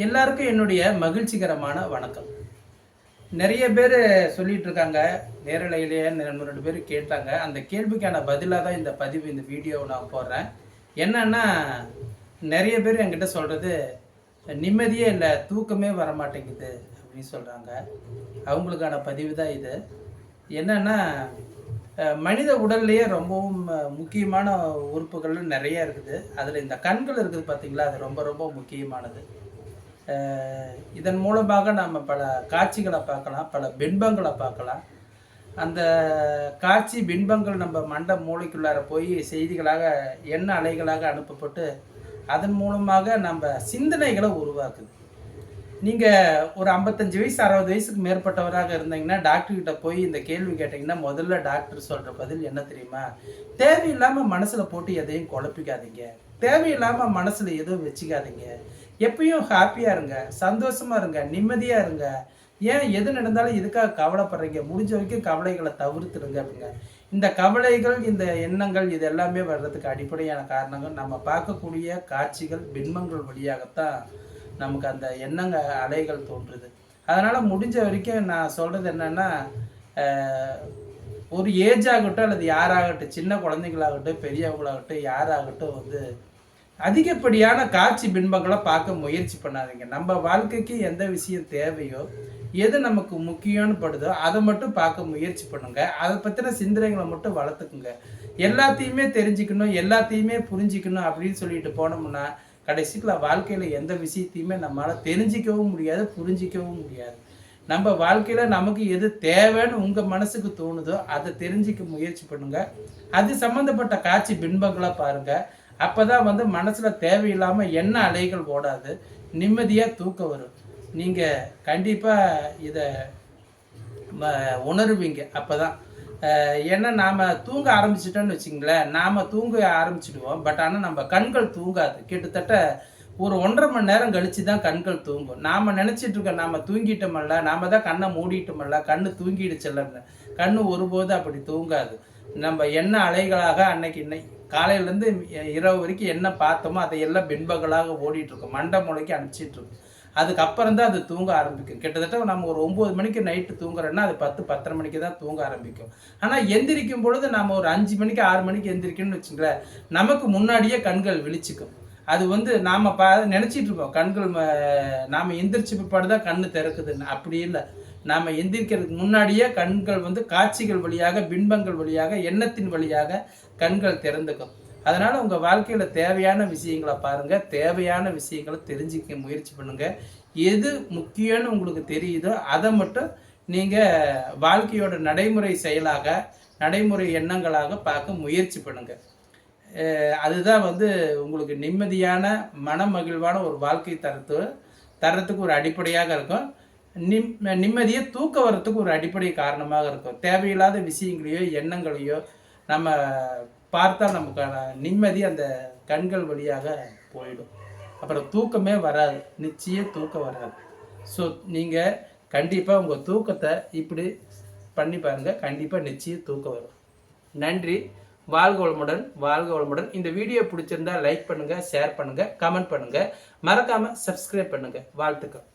எல்லாருக்கும் என்னுடைய மகிழ்ச்சிகரமான வணக்கம். நிறைய பேர் சொல்லிட்டு இருக்காங்க நேரலையிலேயே ரெண்டு ரெண்டு பேர் கேட்டாங்க. அந்த கேள்விக்கான பதிலாக தான் இந்த பதிவு இந்த வீடியோவை நான் போடுறேன். என்னன்னா நிறைய பேர் என்கிட்ட சொல்கிறது நிம்மதியே இல்லை தூக்கமே வர மாட்டேங்குது அப்படின்னு சொல்கிறாங்க அவங்களுக்கான பதிவு தான் இது. என்னன்னா மனித உடல்லையே ரொம்பவும் முக்கியமான உறுப்புகள் நிறைய இருக்குது. அதில் இந்த கண்கள் இருக்குது பார்த்தீங்களா அது ரொம்ப ரொம்ப முக்கியமானது. இதன் மூலமாக நாம் பல காட்சிகளை பார்க்கலாம் பல பின்பங்களை பார்க்கலாம். அந்த காட்சி பின்பங்கள் நம்ம மண்ட மூளைக்குள்ளார போய் செய்திகளாக எண்ண அலைகளாக அனுப்பப்பட்டு அதன் மூலமாக நம்ம சிந்தனைகளை உருவாக்குது. நீங்கள் ஒரு ஐம்பத்தஞ்சு வயசு அறுபது வயசுக்கு மேற்பட்டவராக இருந்தீங்கன்னா டாக்டர் கிட்ட போய் இந்த கேள்வி கேட்டிங்கன்னா முதல்ல டாக்டர் சொல்கிற பதில் என்ன தெரியுமா? தேவையில்லாமல் மனசில் போட்டு எதையும் குழப்பிக்காதீங்க. தேவையில்லாமல் மனசில் எதுவும் வச்சுக்காதீங்க. எப்பயும் ஹாப்பியாக இருங்க சந்தோஷமாக இருங்க நிம்மதியாக இருங்க. ஏன் எது நடந்தாலும் இதுக்காக கவலைப்படுறீங்க? முடிஞ்ச வரைக்கும் கவலைகளை தவிர்த்துடுங்க அப்படிங்க. இந்த கவலைகள் இந்த எண்ணங்கள் இது எல்லாமே வர்றதுக்கு அடிப்படையான காரணங்கள் நம்ம பார்க்கக்கூடிய காட்சிகள் பின்மங்கள் வழியாகத்தான் நமக்கு அந்த எண்ணங்க அலைகள் தோன்றுது. அதனால் முடிஞ்ச வரைக்கும் நான் சொல்கிறது என்னென்னா ஒரு ஏஜ் ஆகட்டும் அல்லது யாராகட்டும் சின்ன குழந்தைங்களாகட்டும் பெரியவங்களாகட்டும் யாராகட்டும் வந்து அதிகப்படியான காட்சி பின்பங்களை பார்க்க முயற்சி பண்ணாதீங்க. நம்ம வாழ்க்கைக்கு எந்த விஷயம் தேவையோ எது நமக்கு முக்கியம்னு படுதோ அதை மட்டும் பார்க்க முயற்சி பண்ணுங்க. அதை பற்றின சிந்தனைகளை மட்டும் வளர்த்துக்குங்க. எல்லாத்தையுமே தெரிஞ்சுக்கணும் எல்லாத்தையுமே புரிஞ்சிக்கணும் அப்படின்னு சொல்லிட்டு போனோம்னா கடைசியில் வாழ்க்கையில் எந்த விஷயத்தையுமே நம்மளால் தெரிஞ்சிக்கவும் முடியாது புரிஞ்சிக்கவும் முடியாது. நம்ம வாழ்க்கையில் நமக்கு எது தேவைன்னு உங்கள் மனசுக்கு தோணுதோ அதை தெரிஞ்சிக்க முயற்சி பண்ணுங்கள் அது சம்மந்தப்பட்ட காட்சி பின்பங்களாக பாருங்க. அப்பதான் வந்து மனசில் தேவையில்லாமல் என்ன அலைகள் ஓடாது. நிம்மதியாக தூக்கம் வரும். நீங்கள் கண்டிப்பாக இதை உணருவீங்க. அப்போ தான் ஏன்னா நாம் தூங்க ஆரம்பிச்சிட்டோம்னு வச்சுங்களேன் நாம் தூங்க ஆரம்பிச்சிடுவோம். பட் ஆனால் நம்ம கண்கள் தூங்காது. கிட்டத்தட்ட ஒரு ஒன்றரை மணி நேரம் கழித்து தான் கண்கள் தூங்கும். நாம் நினச்சிட்டு இருக்கோம் நாம் தூங்கிட்டோமல்ல நாம தான் கண்ணை மூடிட்டோமல்ல கண்ணு தூங்கிடுச்சல்லன்னு கண்ணு ஒருபோது அப்படி தூங்காது. நம்ம என்ன அலைகளாக அன்னைக்கு இன்னைக்கு காலையிலேருந்து இரவு வரைக்கும் என்ன பார்த்தோமோ அதையெல்லாம் பின்பங்களாக ஓடிட்டுருக்கோம் மண்டை மூளைக்கு அனுப்பிச்சிட்ருக்கோம் அதுக்கப்புறம் தான் அது தூங்க ஆரம்பிக்கும். கிட்டத்தட்ட நம்ம ஒரு ஒம்பது மணிக்கு நைட்டு தூங்குறோன்னா அது பத்து பத்தரை மணிக்கு தான் தூங்க ஆரம்பிக்கும். ஆனால் எந்திரிக்கும் பொழுது நம்ம ஒரு அஞ்சு மணிக்கு ஆறு மணிக்கு எந்திரிக்கணும்னு வச்சுங்களேன் நமக்கு முன்னாடியே கண்கள் விழிச்சிக்கும். அது வந்து நாம் பா நினச்சிட்டு இருப்போம். கண்கள் ம- நாம எந்திரிச்சு பிற்பாடு தான் கண்ணு திறக்குதுன்னு அப்படி இல்லை. நாம் எந்திரிக்கிறதுக்கு முன்னாடியே கண்கள் வந்து காட்சிகள் வழியாக பின்பங்கள் வழியாக எண்ணத்தின் வழியாக கண்கள் திறந்துக்கும். அதனால் உங்கள் வாழ்க்கையில் தேவையான விஷயங்களை பாருங்க. தேவையான விஷயங்களை தெரிஞ்சுக்க முயற்சி பண்ணுங்கள் எது முக்கியம்னு உங்களுக்கு தெரியுதோ அதை மட்டும் நீங்கள் வாழ்க்கையோட நடைமுறை செயலாக நடைமுறை எண்ணங்களாக பார்க்க முயற்சி பண்ணுங்கள் அதுதான் வந்து உங்களுக்கு நிம்மதியான மன மகிழ்வான ஒரு வாழ்க்கை தரத்து தரத்துக்கு ஒரு அடிப்படையாக இருக்கும். நிம் நிம்மதியை தூக்க வரத்துக்கு ஒரு அடிப்படை காரணமாக இருக்கும். தேவையில்லாத விஷயங்களையோ எண்ணங்களையோ நம்ம பார்த்தா நமக்கான நிம்மதி அந்த கண்கள் வழியாக போயிடும். அப்புறம் தூக்கமே வராது. நிச்சயம் தூக்கம் வராது. ஸோ நீங்கள் கண்டிப்பாக உங்கள் தூக்கத்தை இப்படி பண்ணி பாருங்கள் கண்டிப்பாக நிச்சயம் தூக்கம் வரும். நன்றி. வாழ்க வளமுடன் வாழ்க வளமுடன். இந்த வீடியோ பிடிச்சிருந்தா லைக் பண்ணுங்கள் ஷேர் பண்ணுங்கள் கமெண்ட் பண்ணுங்கள் மறக்காமல் சப்ஸ்கிரைப் பண்ணுங்கள் வாழ்த்துக்கள்.